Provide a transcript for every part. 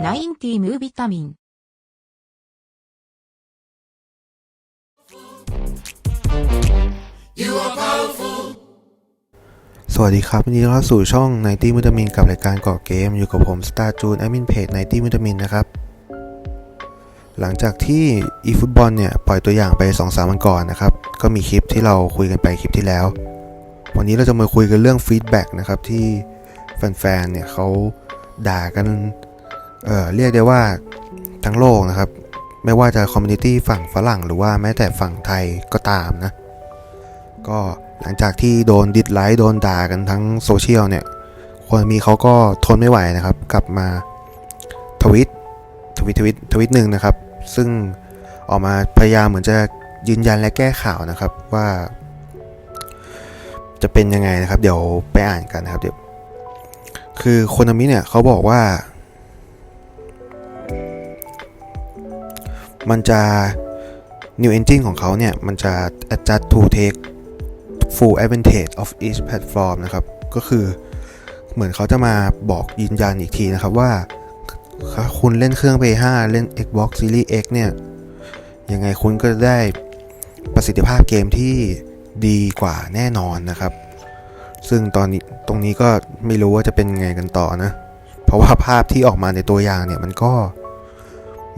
90ムービタミン สวัสดีครับวันนี้เราสู่ช่อง 90วิตามินกับรายการก่อเกม อยู่กับผมสตาร์จูนแอดมินเพจ90วิตามินนะครับ หลังจากที่ eFootball เนี่ย ปล่อยตัวอย่างไป 2-3 วันก่อนนะครับ ก็มีคลิปที่เราคุยกันไปคลิปที่แล้ว วันนี้เราจะมาคุยกันเรื่องฟีดแบ็กนะครับ ที่แฟนๆเนี่ยเขาด่ากัน เอ่อเรียกได้ว่าทั้งโลกนะครับ ไม่ว่าจะคอมมูนิตี้ฝั่งฝรั่งหรือว่าแม้แต่ฝั่งไทยก็ตามนะ ก็หลังจากที่โดนดิสไลค์โดนด่ากันทั้งโซเชียลเนี่ย คนมีเขาก็ทนไม่ไหวนะครับ กลับมาทวิตทวิตทวิตทวิตหนึ่งนะครับ ซึ่งออกมาพยายามเหมือนจะยืนยันและแก้ข่าวนะครับว่า จะเป็นยังไงนะครับ เดี๋ยวไปอ่านกันนะครับเดี๋ยวคือโคนามิเนี่ยเขาบอกว่า มันจะ new engine ของเขาเนี่ย มันจะ adjust to take full advantage of each platform นะครับ ก็คือเหมือนเขาจะมาบอกยืนยันอีกทีนะครับว่า คุณเล่นเครื่อง P5 เล่น Xbox Series X เนี่ย ยังไงคุณก็ได้ประสิทธิภาพเกมที่ดีกว่าแน่นอนนะครับ ซึ่งตอนนี้ตรงนี้ก็ไม่รู้ว่าจะเป็นไงกันต่อนะ เพราะว่าภาพที่ออกมาในตัวอย่างเนี่ยมันก็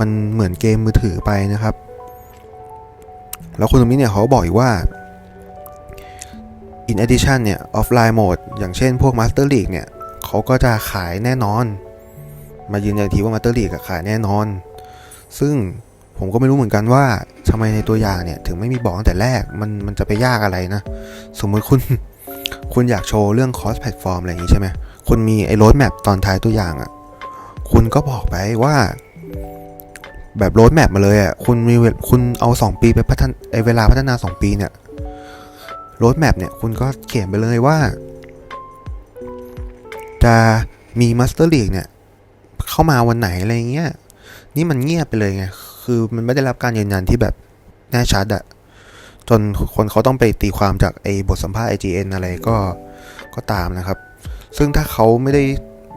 มันเหมือนเกมมือถือไปนะครับ แล้วคุณตรงนี้เนี่ยเขาบอกอีกว่า in addition เนี่ย offline mode อย่างเช่นพวก Master League เนี่ยเขาก็จะขายแน่นอน มายืนยันอีกทีว่า Master League ขายแน่นอน ซึ่งผมก็ไม่รู้เหมือนกันว่าทำไมในตัวอย่างเนี่ย ถึงไม่มีบอกตั้งแต่แรกมันมันจะไปยากอะไรนะ สมมติคุณ คุณอยากโชว์เรื่อง cross platform อะไรอย่างนี้ใช่ไหมคุณมีไอ้ road map ตอนท้ายตัวอย่างอะ คุณก็บอกไปว่า แบบ road map มาเลยอะคุณมีเวลคุณเอา 2 ปีไปพัฒนาไอ้เวลาพัฒนา 2 ปีเนี่ยโรดแมพเนี่ยคุณก็เขียนไปเลยว่า จะมีมาสเตอร์ลีกเนี่ย เข้ามาวันไหนอะไรเงี้ย นี่มันเงียบไปเลยไง คือมันไม่ได้รับการยืนยันที่แบบแน่ชัดอะจนคนเขาต้องไปตีความจากไอ้บทสัมภาษณ์ IGN อะไรก็ก็ตามนะครับ ซึ่งถ้าเขาไม่ได้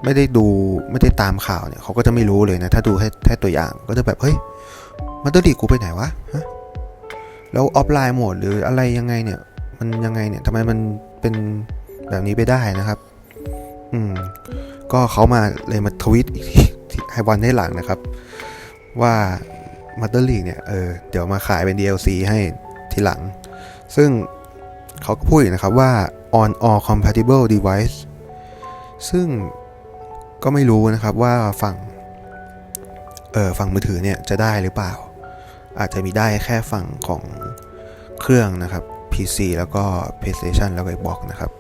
ไม่ได้ดูไม่ได้ตามข่าวเนี่ยเขาก็จะไม่รู้เลยนะ ถ้าดูแค่แค่ตัวอย่างก็จะแบบ เฮ้ยมาเตอร์ลีกกูไปไหนวะแล้วออฟไลน์โหมดหรืออะไรยังไงเนี่ย มันยังไงเนี่ยทำไมมันเป็นแบบนี้ไปได้นะครับ อืม ก็เขามาเลยมาทวิตให้วันให้หลังนะครับ ว่ามา t เตอร์ลีเนี่ยเออเดี๋ยวมาขายเป็น DLC ให้ทีหลัง ซึ่งเขาก็พูดนะครับว่า on all compatible device ซึ่ง ก็ไม่รู้นะครับว่าฝั่งเออฝั่งมือถือเนี่ยจะได้หรือเปล่า อาจจะมีได้แค่ฝั่งของเครื่องนะครับ PC แล้วก็ PlayStation แล้วก็ Xbox นะครับ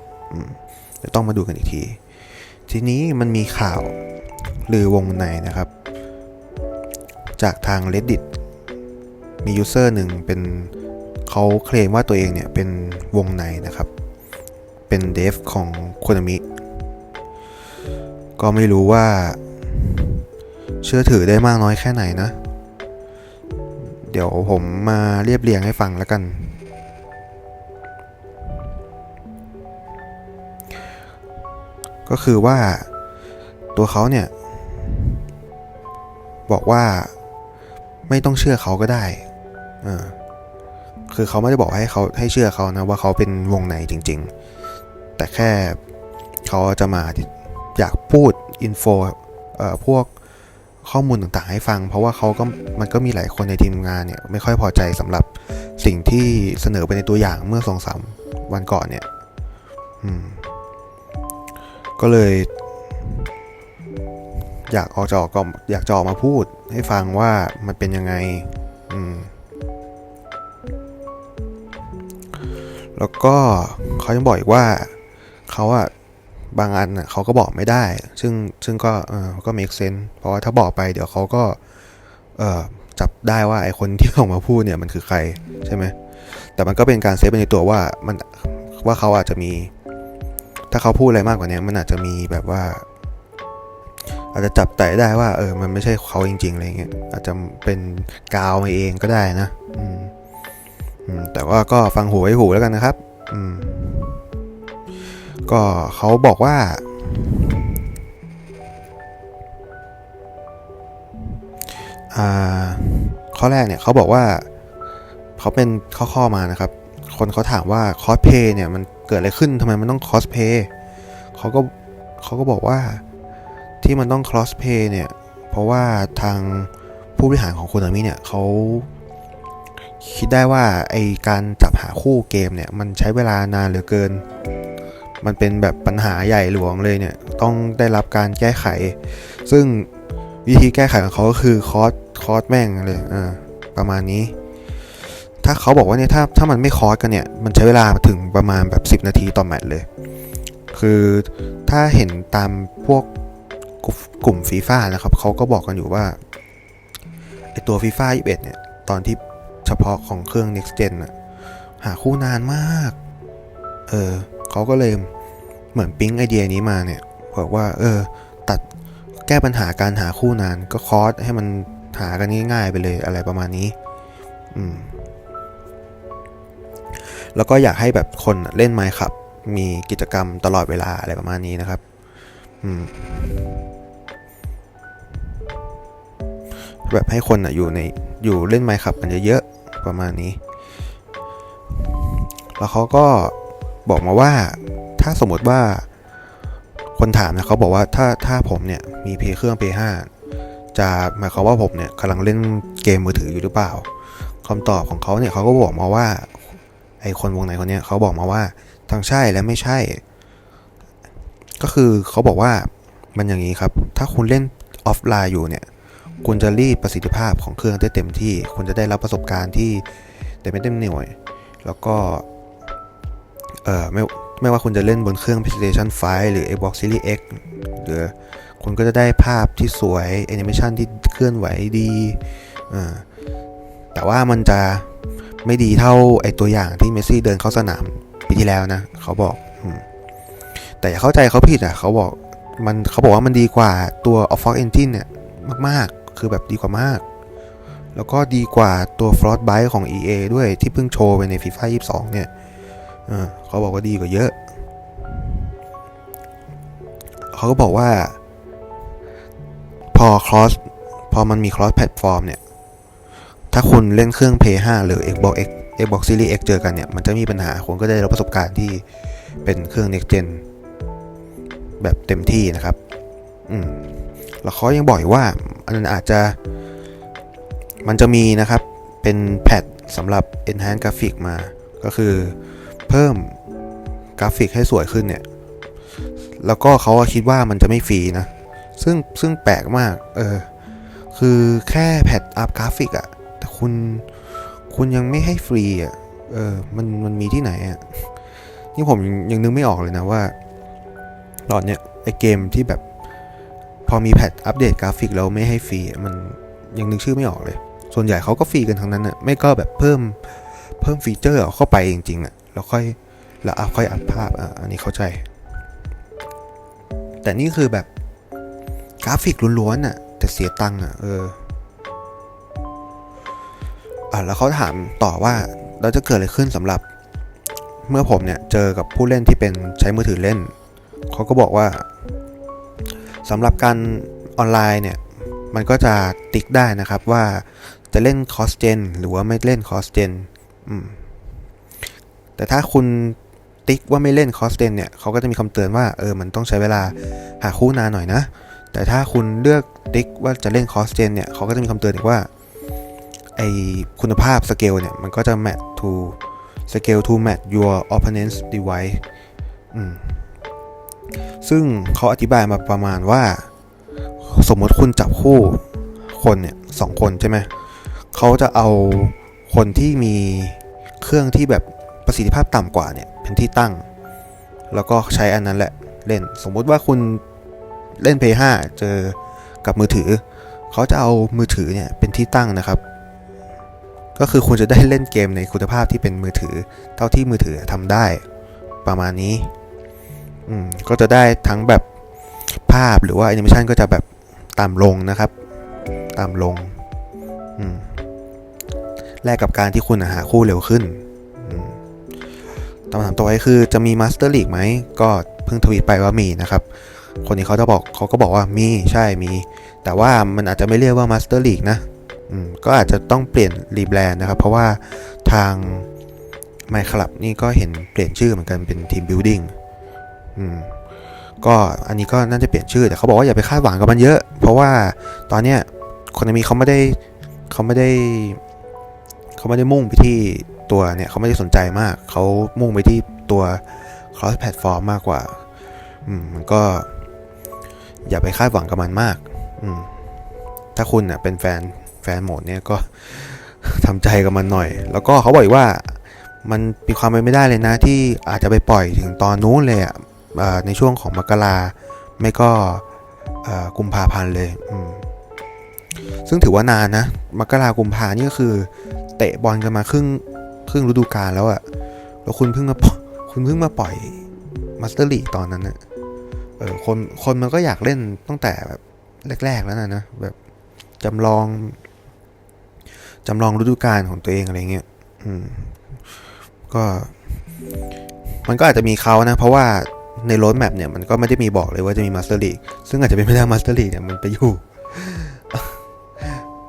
เดี๋ยวต้องมาดูกันอีกที ทีนี้มันมีข่าวหรือวงในนะครับ จากทาง Reddit มียูเซอร์หนึ่งเป็นเขาเคลมว่าตัวเองเนี่ยเป็นวงในนะครับ เป็นเดฟของโคนามิ ก็ไม่รู้ว่า เชื่อถือได้มากน้อยแค่ไหนนะ เดี๋ยวผมมาเรียบเรียงให้ฟังแล้วกัน ก็คือว่าตัวเขาเนี่ย บอกว่าไม่ต้องเชื่อเขาก็ได้คือเขาไม่ได้บอกให้เขาให้เชื่อเขานะว่าเขาเป็นวงในจริง ๆ แต่แค่เขาจะมา อยากพูดอินโฟพวกข้อมูลต่างๆให้ฟัง เพราะว่าเขาก็มันก็มีหลายคนในทีมงานเนี่ยไม่ค่อยพอใจสำหรับสิ่งที่เสนอไปในตัวอย่างเมื่อสองสามวันก่อนเนี่ยก็เลย อยากออกจอก็อยากจออกมาพูดให้ฟังว่ามันเป็นยังไง อืมแล้วก็เขายังบอกอีกว่าเขาอะ บางอันเขาก็บอกไม่ได้ ซึ่งซึ่งก็เออก็ make sense เพราะว่าถ้าบอกไปเดี๋ยวเขาก็เออจับได้ว่าไอคนที่ออกมาพูดเนี่ยมันคือใครใช่ไหมแต่มันก็เป็นการเซฟไปในตัวว่ามันว่าเขาอาจจะมี ถ้าเขาพูดอะไรมากกว่านี้มันอาจจะมีแบบว่า อาจจะจับแต่ได้ว่า เออ มันไม่ใช่เขาจริงๆอะไรเงี้ยอาจจะเป็นกาวมาเองก็ได้นะ อืมแต่ว่าก็ฟังหูไว้หูแล้วกันนะครับ อืม ก็เขาบอกว่า ข้อแรกเนี่ยเขาบอกว่าเขาเป็นข้อข้อๆมานะครับ คนเขาถามว่าคอสเพย์เนี่ยมันเกิดอะไรขึ้นทำไมมันต้องคอสเพย์เขาก็เขาก็บอกว่าที่มันต้องคอสเพย์เนี่ย เพราะว่าทางผู้บริหารของโคนามิเนี่ยเขาคิดได้ว่าไอการจับหาคู่เกมเนี่ย มันใช้เวลานานเหลือเกิน มันเป็นแบบปัญหาใหญ่หลวงเลยเนี่ย ต้องได้รับการแก้ไข ซึ่งวิธีแก้ไขของเขาก็คือคอสคอสแม่งเลยอ่าประมาณนี้ ถ้าเขาบอกว่าเนี่ยถ้าถ้ามันไม่คอสกันเนี่ย มันใช้เวลาถึงประมาณแบบ 10 นาทีต่อแมตช์เลย คือถ้าเห็นตามพวกกลุ่มกลุ่มฟีฟ่านะครับเขาก็บอกกันอยู่ว่าไอตัวฟีฟ่า21เนี่ย ตอนที่เฉพาะของเครื่อง next gen อะหาคู่นานมาก เออ เขาก็เลยเหมือนปิ๊งไอเดียนี้มาเนี่ยบอกว่า เออ ตัดแก้ปัญหาการหาคู่นาน ก็คอสให้มันหากันง่ายๆไปเลยอะไรประมาณนี้ อืม แล้วก็อยากให้แบบคนเล่นไมค์ขับ มีกิจกรรมตลอดเวลาอะไรประมาณนี้นะครับ อืม แบบให้คนอะอยู่ในอยู่เล่นไมค์ขับกันเยอะๆประมาณนี้ แล้วเขาก็ บอกมาว่าถ้าสมมติว่าคนถามนะเขาบอกว่าถ้าถ้าผมเนี่ยมีเพย์เครื่อง P5 จะหมายความว่าผมเนี่ยกำลังเล่นเกมมือถืออยู่หรือเปล่าคำตอบของเขาเนี่ยเขาก็บอกมาว่าไอคนวงในคนเนี้ยเขาบอกมาว่าทั้งใช่และไม่ใช่ ก็คือเขาบอกว่ามันอย่างนี้ครับ ถ้าคุณเล่นออฟไลน์อยู่เนี่ยคุณจะรีดประสิทธิภาพของเครื่องได้เต็มที่ คุณจะได้รับประสบการณ์ที่เต็มไม่เต็มหน่วย แล้วก็ เอ่อไม่ไม่ว่าคุณจะเล่นบนเครื่อง PlayStation 5 หรือ Xbox Series X หรือคุณก็จะได้ภาพที่สวยแอนิเมชันที่เคลื่อนไหวดีอ่าแต่ว่ามันจะไม่ดีเท่าไอตัวอย่างที่เมสซี่เดินเข้าสนามปีที่แล้วนะ เขาบอกอแต่อย่าเข้าใจเขาผิดอะ เขาบอกมันเขาบอกว่ามันดีกว่าตัว o f f o x Engine เนี่ยมาก ๆ คือแบบดีกว่ามาก แล้วก็ดีกว่าตัว Frostbite ของ EA ด้วยที่เพิ่งโชว์ไปใน FIFA 22 เนี่ย เขาบอกว่าดีกว่าเยอะ เขาก็บอกว่า พอ cross พอมันมี cross platform เนี่ย ถ้าคุณเล่นเครื่อง Play 5 หรือ Xbox X Xbox Series X เจอกันเนี่ย มันจะมีปัญหาคุณก็ได้รับประสบการณ์ที่เป็นเครื่อง next gen แบบเต็มที่นะครับ อืม แล้วเขายังบอกอีกว่าอันนั้นอาจจะ มันจะมีนะครับ เป็นแพทสำหรับ enhance กราฟิกมา ก็คือ เพิ่มกราฟิกให้สวยขึ้นเนี่ย แล้วก็เขาคิดว่ามันจะไม่ฟรีนะ ซึ่งซึ่งแปลกมาก เออ คือแค่แพทอัพกราฟิกอะแต่คุณคุณยังไม่ให้ฟรีอะเออ มันมันมีที่ไหนอะนี่ผมยังยังนึกไม่ออกเลยนะว่า ตอนเนี้ยไอเกมที่แบบ พอมีแพทอัปเดตกราฟิกแล้วไม่ให้ฟรีมันยังนึกชื่อไม่ออกเลย ส่วนใหญ่เขาก็ฟรีกันทั้งนั้นอะไม่ก็แบบเพิ่มเพิ่มฟีเจอร์เข้าไปจริงๆอะ แล้วค่อยแล้วเอาค่อยอัพภาพอะอันนี้เข้าใจ แต่นี่คือแบบกราฟิกล้วนๆอะแต่เสียตังค์อะเอออะแล้วเขาถามต่อว่าเราจะเกิดอะไรขึ้นสำหรับ เมื่อผมเนี่ยเจอกับผู้เล่นที่เป็นใช้มือถือเล่นเขาก็บอกว่าสำหรับการออนไลน์เนี่ย มันก็จะติ๊กได้นะครับว่าจะเล่นคอสเจนหรือว่าไม่เล่นคอสเจนอืม แต่ถ้าคุณติ๊กว่าไม่เล่นคอสเจนเนี่ยเขาก็จะมีคำเตือนว่าเออมันต้องใช้เวลาหาคู่นานหน่อยนะ แต่ถ้าคุณเลือกติ๊กว่าจะเล่นคอสเจนเนี่ยเขาก็จะมีคำเตือนอีกว่าไอคุณภาพสเกลเนี่ยมันก็จะ match to scale to match your opponent's device ซึ่งเขาอธิบายมาประมาณว่า สมมติคุณจับคู่คนเนี่ยสองคนใช่ไหมเขาจะเอาคนที่มีเครื่องที่แบบ ประสิทธิภาพต่ำกว่าเนี่ยเป็นที่ตั้ง แล้วก็ใช้อันนั้นแหละเล่น สมมุติว่าคุณเล่น p 5เจอกับมือถือ เขาจะเอามือถือเนี่ยเป็นที่ตั้งนะครับ ก็คือคุณจะได้เล่นเกมในคุณภาพที่เป็นมือถือ เท่าที่มือถือทำได้ประมาณนี้อืมก็จะได้ทั้งแบบภาพหรือว่าแอนิเมชันก็จะแบบต่ำลงนะครับต่ำลงอืมแลกกับการที่คุณหาคู่เร็วขึ้น คำถามต่อไปคือจะมีมาสเตอร์ลีกไหม ก็เพิ่งทวีตไปว่ามีนะครับ คนนี้เขาจะบอกเขาก็บอกว่ามีใช่มี แต่ว่ามันอาจจะไม่เรียกว่ามาสเตอร์ลีกนะก็อาจจะต้องเปลี่ยนรีแบรนด์นะครับ เพราะว่าทางไมค์คลับนี่ก็เห็นเปลี่ยนชื่อเหมือนกันเป็นทีมบิ l ดิ้งก็อันนี้ก็น่าจะเปลี่ยนชื่อ แต่เขาบอกว่าอย่าไปคาดหวังกับมันเยอะ เพราะว่าตอนเนี้ยคนมีเขาไม่ได้เขาไม่ได้เขาไม่ได้มุ่งไปที่ ตัวเนี่ยเขาไม่ได้สนใจมาก เขามุ่งไปที่ตัว cross platform มากกว่า อืมมันก็ อย่าไปคาดหวังกับมันมาก อืมถ้าคุณเน่ยเป็นแฟนแฟนโหมดเนี่ยก็ทำใจกับมันหน่อย แล้วก็เขาบอกอีกว่ามันมีความเป็นไม่ได้เลยนะ ที่อาจจะไปปล่อยถึงตอนนู้นเลยอะเอ่อในช่วงของมกราไม่ก็อ่อกุมภาพันธ์เลยอืมซึ่งถือว่านานนะ มกรากุมภานี่ก็คือ เตะบอลกันมาครึ่ง ครึ่งฤดูกาลแล้วอะแล้วคุณเพิ่งมาคุณเพิ่งมาปล่อยมาสเตอร์ลีตอนนั้นอะเออคนคนมันก็อยากเล่นตั้งแต่แบบแรก ๆ แล้วนะนะแบบจำลองจำลองฤดูกาลของตัวเองอะไรเงี้ยอืมก็ มันก็อาจจะมีเขานะ เพราะว่าในโรดแมปเนี่ยมันก็ไม่ได้มีบอกเลยว่าจะมีมาสเตอร์ลีกซึ่งอาจจะเป็นไม่ได้มาสเตอร์ลีกเนี่ยมันไปอยู่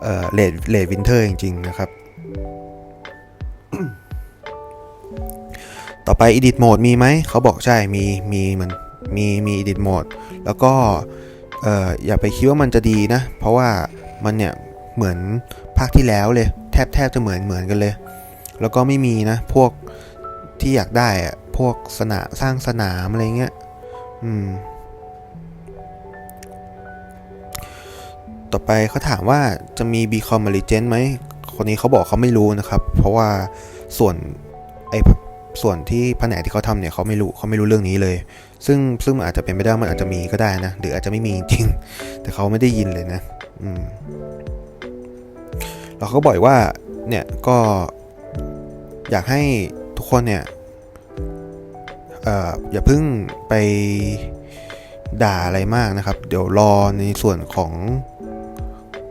เอ่อเลดเลดวินเทอร์จริง ๆ นะครับ ต่อไป Edit Mode มีไหม เขาบอกใช่ มี มีมัน มี มี Edit Mode แล้วก็เอออย่าไปคิดว่ามันจะดีนะ เพราะว่ามันเนี่ยเหมือนภาคที่แล้วเลย แทบแทบจะเหมือนเหมือนกันเลย แล้วก็ไม่มีนะ พวกที่อยากได้อะพวกสนามสร้างสนามอะไรเงี้ย อืม ต่อไปเขาถามว่าจะมี Become Legend ไหม คนนี้เขาบอกเขาไม่รู้นะครับ เพราะว่าส่วนไอ ส่วนที่แผนกที่เขาทำเนี่ยเขาไม่รู้เขาไม่รู้เรื่องนี้เลย ซึ่งซึ่งอาจจะเป็นไม่ได้มันอาจจะมีก็ได้นะ หรืออาจจะไม่มีจริง แต่เขาไม่ได้ยินเลยนะอืมแล้วเขาก็บอกอีกว่าเนี่ยก็อยากให้ทุกคนเนี่ยเอ่ออย่าเพิ่งไปด่าอะไรมากนะครับ เดี๋ยวรอในส่วนของ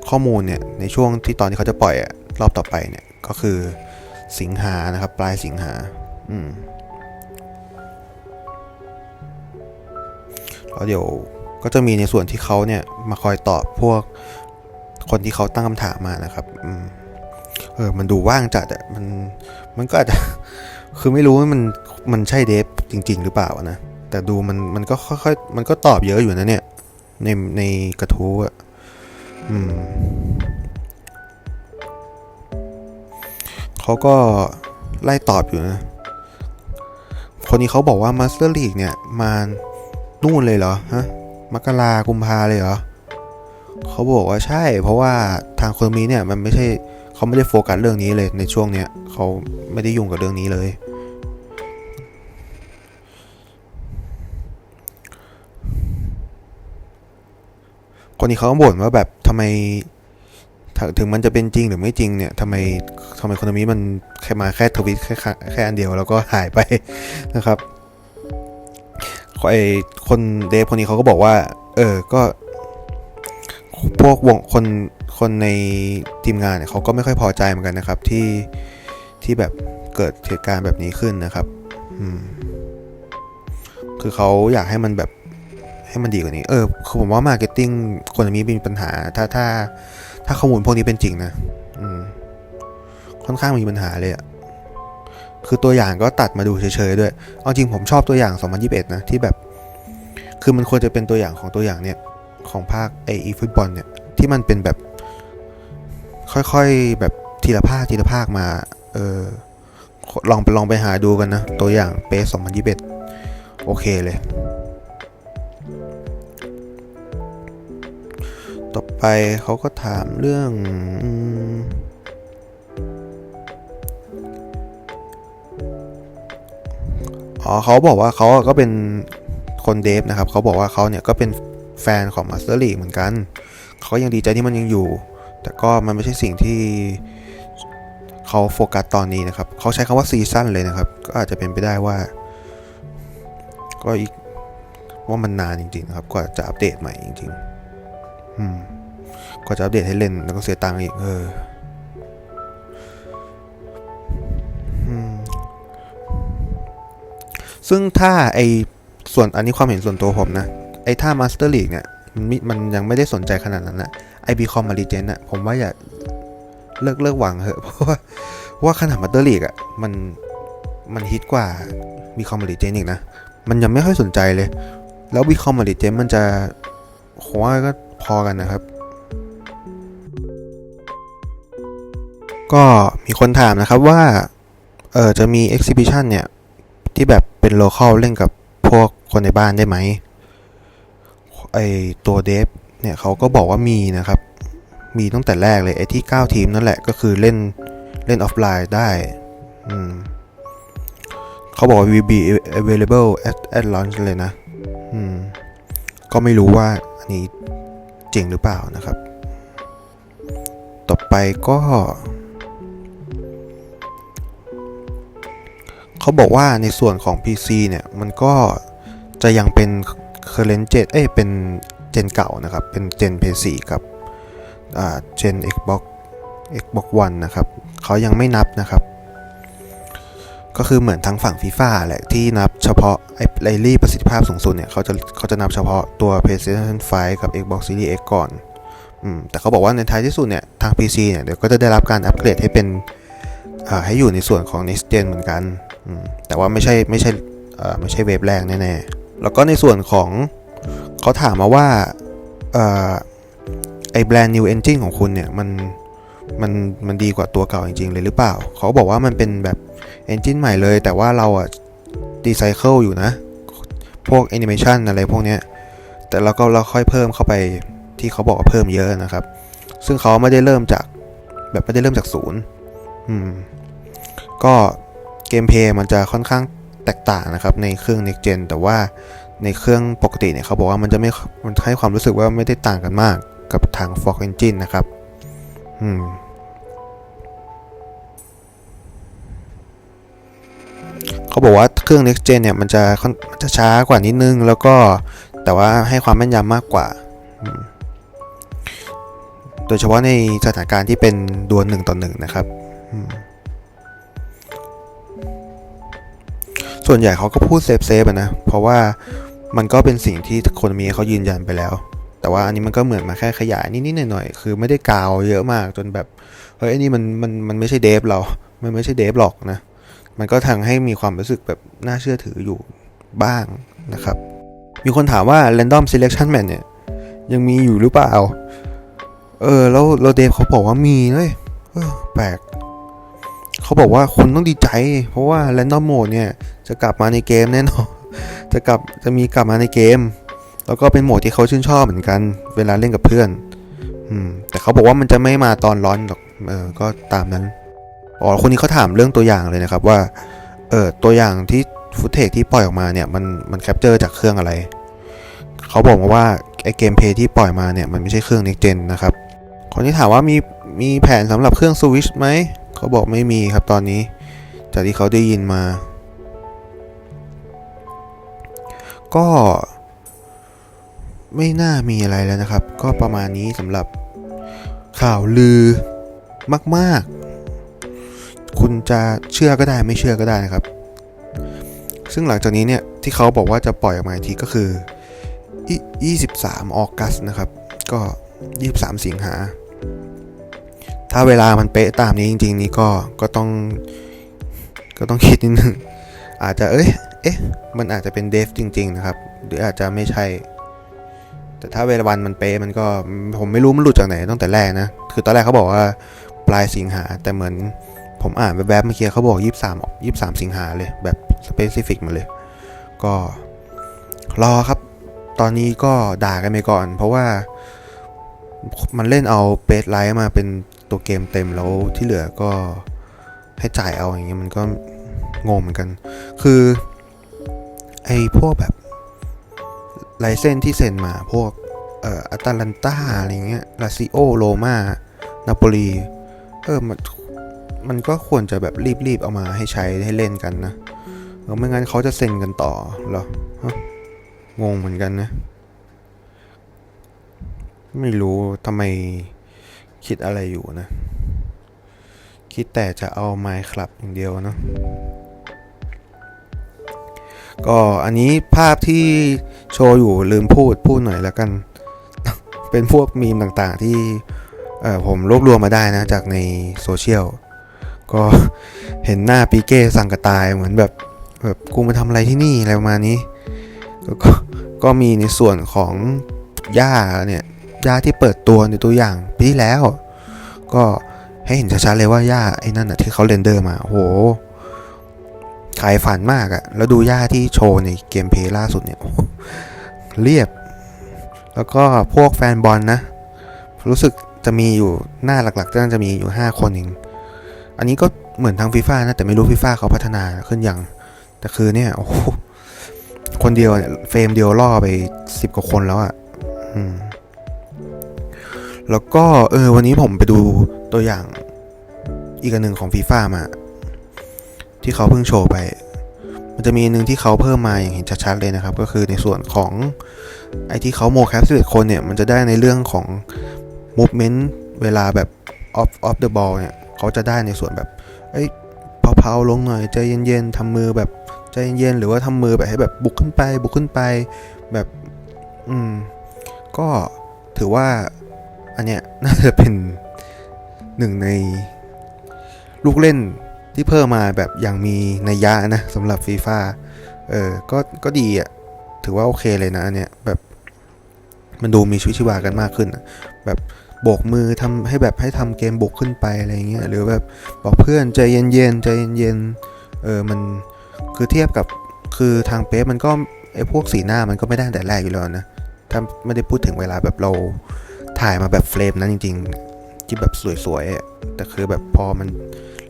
ข้อมูลเนี่ยในช่วงที่ตอนที่เขาจะปล่อยอะรอบต่อไปเนี่ยก็คือสิงหานะครับ ปลายสิงหา อืมแล้วเดี๋ยวก็จะมีในส่วนที่เขาเนี่ยมาคอยตอบพวกคนที่เขาตั้งคำถามมานะครับอืมเออ มันดูว่างจัดอะมัน มันก็อาจจะ คือไม่รู้ว่ามัน มันใช่เดฟจริง ๆ หรือเปล่านะ แต่ดูมัน มันก็ค่อยๆ มันก็ตอบเยอะอยู่นะเนี่ย ใน ในกระทู้อะอืมเขาก็ไล่ตอบอยู่นะ คนนี้เขาบอกว่ามาสเตอร์ลีกเนี่ยมานู่นเลยเหรอฮะมกรากุมภาเลยเหรอเขาบอกว่าใช่ เพราะว่าทางคนมีเนี่ยมันไม่ใช่เขาไม่ได้โฟกัสเรื่องนี้เลยในช่วงเนี้ยเขาไม่ได้ยุ่งกับเรื่องนี้เลย คนนี้เขาก็บ่นว่าแบบทำไม ถึงมันจะเป็นจริงหรือไม่จริงเนี่ยทำไมทำไมคโนมิมันแค่มาแค่ทวิตแค่แค่อันเดียวแล้วก็หายไปนะครับไอคนเดฟคนนี้เขาก็บอกว่า เออก็ พวกวงคนคนในทีมงานเนี่ยเขาก็ไม่ค่อยพอใจเหมือนกันนะครับ ที่ที่แบบเกิดเหตุการณ์แบบนี้ขึ้นนะครับอืมคือเขาอยากให้มันแบบให้มันดีกว่านี้ เออคือผมว่ามาร์เก็ตติ้งคนนี้มีปัญหา ถ้าถ้า ถ้าข้อมูลพวกนี้เป็นจริงนะอืค่อนข้างมีปัญหาเลยอะคือตัวอย่างก็ตัดมาดูเฉยๆด้วย เอาจริงผมชอบตัวอย่าง 2021 นะ ที่แบบ คือมันควรจะเป็นตัวอย่างของตัวอย่างเนี่ย ของภาคไออีฟุตบอลเนี่ย ที่มันเป็นแบบ ค่อยๆแบบทีละภาคทีละภาคมา เออลองไปลองไปหาดูกันนะ ตัวอย่างเปส2021 โอเคเลย ต่อไปเขาก็ถามเรื่องอ๋อเขาบอกว่าเขาก็เป็นคนเดฟนะครับ เขาบอกว่าเขาเนี่ยก็เป็นแฟนของ Master League เหมือนกัน เขาก็ยังดีใจที่มันยังอยู่ แต่ก็มันไม่ใช่สิ่งที่เขาโฟกัสตอนนี้นะครับ เขาใช้คำว่าซีซั่นเลยนะครับ ก็อาจจะเป็นไปได้ว่า ก็อีกว่ามันนานจริงๆนะครับ กว่าจะอัปเดตใหม่จริง ๆ กว่าจะอัปเดตให้เล่นแล้วก็เสียตังค์อีก เออซึ่งถ้าไอส่วนอันนี้ความเห็นส่วนตัวผมนะ ไอถ้ามาสเตอร์ลีกเนี่ยมันมันยังไม่ได้สนใจขนาดนั้นนะไอบีคอมมารีเจนอะผมว่าอย่าเลิกเลิกหวังเถอะเพราะว่าว่าขนาดมัตเตอร์ลีกอะมันมันฮิตกว่าบีคอมมาริเจนอีกนะ มันยังไม่ค่อยสนใจเลย แล้วบีคอมมาริเจนมันจะผมว่าก็ พอกันนะครับ ก็มีคนถามนะครับว่า เออจะมี exhibition เนี่ย ที่แบบเป็น local เล่นกับพวกคนในบ้านได้ไหมไอตัวเดฟเนี่ยเขาก็บอกว่ามีนะครับ มีตั้งแต่แรกเลยไอที่ 9 ทีมนั่นแหละก็คือเล่นเล่นออฟไลน์ได้ อืมเขาบอกว่า will be available at at launch เลยนะ อืม ก็ไม่รู้ว่าอันนี้ จริงหรือเปล่านะครับ ต่อไปก็เขาบอกว่าในส่วนของ PC เนี่ย มันก็จะยังเป็น current gen เอ้ยเป็นเจนเก่านะครับ เป็นเจน PS4 กับเจน Xbox Xbox One นะครับ เขายังไม่นับนะครับ ก็คือเหมือนทางฝั่ง FIFA แหละที่นับเฉพาะไอ้ไลลี่ประสิทธิภาพสูงสุดเนี่ยเขาจะเขาจะนับเฉพาะตัว PlayStation 5 กับ Xbox Series X ก่อนอืมแต่เขาบอกว่าในท้ายที่สุดเนี่ยทาง PC เนี่ยเดี๋ยวก็จะได้รับการอัปเกรดให้เป็นอ่าให้อยู่ในส่วนของ Next Gen เหมือนกันอืมแต่ว่าไม่ใช่ไม่ใช่อ่อไม่ใช่เวฟแรกแน่ๆ แล้วก็ในส่วนของเขาถามมาว่าอ่อไอแบรนด์ New Engine ของคุณเนี่ยมันมันมันดีกว่าตัวเก่าจริงๆเลยหรือเปล่า เขาบอกว่ามันเป็นแบบ Engine ใหม่เลยแต่ว่าเราอะดีไซเคิลอยู่นะ พวกแอนิเมชันอะไรพวกเนี้ยแต่เราก็เราค่อยเพิ่มเข้าไปที่เขาบอกว่าเพิ่มเยอะนะครับ ซึ่งเขาไม่ได้เริ่มจากแบบไม่ได้เริ่มจากศูนย์อืมก็เกมเพย์มันจะค่อนข้างแตกต่างนะครับ ในเครื่อง next gen แต่ว่าในเครื่องปกติเนี่ยเขาบอกว่ามันจะไม่มันให้ความรู้สึกว่าไม่ได้ต่างกันมากกับทาง Fox Engine นะครับ อืม เขาบอกว่าเครื่อง next gen เนี่ยมันจะค่อนมันจะช้ากว่านิดนึง แล้วก็แต่ว่าให้ความแม่นยำมากกว่า โดยเฉพาะในสถานการณ์ที่เป็นดวลหนึ่งต่อหนึ่งนะครับส่วนใหญ่เขาก็พูดเซฟเซฟนะ เพราะว่ามันก็เป็นสิ่งที่คนมีเขายืนยันไปแล้ว แต่ว่าอันนี้มันก็เหมือนมาแค่ขยายนิดๆหน่อยๆ คือไม่ได้กาวเยอะมากจนแบบ เฮ้ยอันนี้มันมันมันไม่ใช่เดฟเรา มันไม่ใช่เดฟหรอกนะ มันก็ทางให้มีความรู้สึกแบบน่าเชื่อถืออยู่บ้างนะครับ มีคนถามว่า Random Selection Man เนี่ย ยังมีอยู่หรือเปล่า เออ แล้วเราเดฟเขาบอกว่ามีเลยเออแปลก เขาบอกว่าคุณต้องดีใจ เพราะว่า Random Mode เนี่ย จะกลับมาในเกมแน่นอน จะกลับจะมีกลับมาในเกม แล้วก็เป็นโหมดที่เขาชื่นชอบเหมือนกัน เวลาเล่นกับเพื่อน อืม แต่เขาบอกว่ามันจะไม่มาตอนร้อนหรอก เออ ก็ตามนั้น อ๋อคนนี้เขาถามเรื่องตัวอย่างเลยนะครับว่าเออตัวอย่างที่ฟุตเทจที่ปล่อยออกมาเนี่ยมันมันแคปเจอร์จากเครื่องอะไร เขาบอกมาว่าไอเกมเพย์ที่ปล่อยมาเนี่ยมันไม่ใช่เครื่อง next gen นะครับ คนที่ถามว่ามีมีแผนสำหรับเครื่อง Switch ไหมเขาบอกไม่มีครับตอนนี้ จากที่เขาได้ยินมา ก็ไม่น่ามีอะไรแล้วนะครับ ก็ประมาณนี้สำหรับข่าวลือมาก ๆ คุณจะเชื่อก็ได้ไม่เชื่อก็ได้นะครับ ซึ่งหลังจากนี้เนี่ยที่เขาบอกว่าจะปล่อยออกมาทีก็คือยี่23 ออกัสนะครับ ก็ 23 สิงหา ถ้าเวลามันเป๊ะตามนี้จริง ๆ นี่ก็ก็ต้องก็ต้องคิดนิดนึงอาจจะเอ้ยเอ๊ะมันอาจจะเป็นเดฟจริง ๆ นะครับ หรืออาจจะไม่ใช่ แต่ถ้าเวลาวันมันเป๊ะมันก็ผมไม่รู้มันหลุดจากไหนตั้งแต่แรกนะ คือตอนแรกเขาบอกว่าปลายสิงหาแต่เหมือน ผมอ่านแวบๆเมื่อกี้เขาบอก 23 23 สิงหาเลยแบบสเปซิฟิกมาเลย ก็รอครับ ตอนนี้ก็ด่ากันไปก่อน เพราะว่ามันเล่นเอาเบสไลท์มาเป็นตัวเกมเต็มแล้วที่เหลือก็ให้จ่ายเอาอย่างเงี้ยมันก็งงเหมือนกัน คือไอ้พวกแบบไลเซนที่เซ็นมาพวกเอ่ออัตแลนตาอะไรเงี้ยลาซิโอโรมานาโปลีเออ มันก็ควรจะแบบรีบๆเอามาให้ใช้ให้เล่นกันนะแล้วไม่งั้นเขาจะเซ็นกันต่อเหรองงเหมือนกันนะ ไม่รู้ทำไมคิดอะไรอยู่นะ คิดแต่จะเอาไมค์คลับอย่างเดียวเนะก็อันนี้ภาพที่โชว์อยู่ลืมพูดพูดหน่อยแล้วกัน เป็นพวกมีมต่างๆที่ผมรวบรวมมาได้นะจากในโซเชียล ก็เห็นหน้าปีเก้สั่งกระตายเหมือนแบบแบบกูมาทำอะไรที่นี่อะไรประมาณนี้แล้วก็ก็มีในส่วนของย่าเนี่ยย่าที่เปิดตัวในตัวอย่างปีที่แล้ว ก็ให้เห็นชัดๆเลยว่าย่าไอ้นั่นอะที่เขาเรนเดอร์มาโหขายฝันมากอะแล้วดูย่าที่โชว์ในเกมเพลย์ล่าสุดเนี่ยเรียบ แล้วก็พวกแฟนบอลนะ รู้สึกจะมีอยู่หน้าหลักๆน่าจะมีอยู่ 5 คนเอง อันนี้ก็เหมือนทางฟีฟ่านะ แต่ไม่รู้ฟีฟ่าเขาพัฒนาขึ้นยังแต่คือเนี่ย โอ้คนเดียวเนี่ยเฟรมเดียวล่อไป10กว่าคนแล้วอะ่ะแล้วก็เออวันนี้ผมไปดูตัวอย่างอีกอันหนึ่งของฟีฟ่ามา ที่เขาเพิ่งโชว์ไป มันจะมีอันหนึ่งที่เขาเพิ่มมาอย่างเห็นชัดๆเลยนะครับ ก็คือในส่วนของไอที่เขาโมแคป11คนเนี่ย มันจะได้ในเรื่องของ movement เวลาแบบ off off the ball เนี่ย เขาจะได้ในส่วนแบบ เอ้ยเผาๆลงหน่อยใจเย็นๆทำมือแบบใจเย็นๆหรือว่าทำมือแบบให้แบบบุกขึ้นไป บุกขึ้นไปแบบ อืม ก็ถือว่า อันเนี้ยน่าจะเป็นหนึ่งใน ลูกเล่นที่เพิ่มมาแบบอย่างมีนัยยะนะสำหรับฟีฟ่าเออ ก็ก็ดีอะ ถือว่าโอเคเลยนะอันเนี้ยแบบ มันดูมีชีวิตชีวากันมากขึ้น แบบ โบกมือทำให้แบบให้ทำเกมบุกขึ้นไปอะไรเงี้ยหรือแบบบอกเพื่อนใจเย็นๆใจเย็นๆเออมันคือเทียบกับคือทางเป๊ปมันก็ไอพวกสีหน้ามันก็ไม่ได้แต่แรกอยู่แล้วนะถ้าไม่ได้พูดถึงเวลาแบบเราถ่ายมาแบบเฟรมนั้นจริง ๆ ที่แบบสวยๆแต่คือแบบพอมัน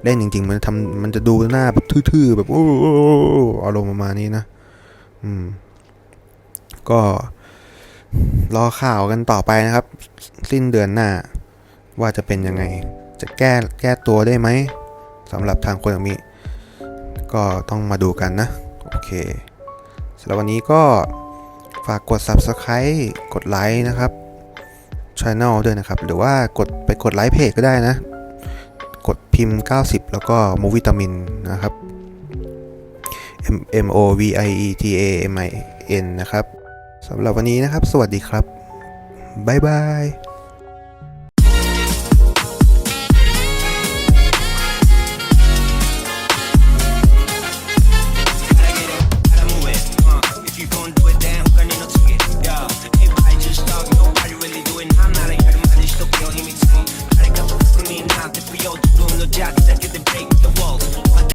เล่นจริง ๆ มันทำมันจะดูหน้าแบบทื่อๆแบบโอ้อารมณ์ประมาณนี้นะ อืม ก็ รอข่าวกันต่อไปนะครับ สิ้นเดือนหน้า ว่าจะเป็นยังไง จะแก้แก้ตัวได้ไหมสำหรับทางโคนยามิก็ต้องมาดูกันนะ โอเคสำหรับวันนี้ก็ฝากกด Subscribe กดไลค์นะครับช anel ด้วยนะครับ หรือว่ากดไปกดไลค์เพจก็ได้นะ กดพิมพ์ 90 แล้วก็มูวิตามินนะครับ M M O V I E T A M I N นะครับ สำหรับวันนี้นะครับ สวัสดีครับ บ๊ายบาย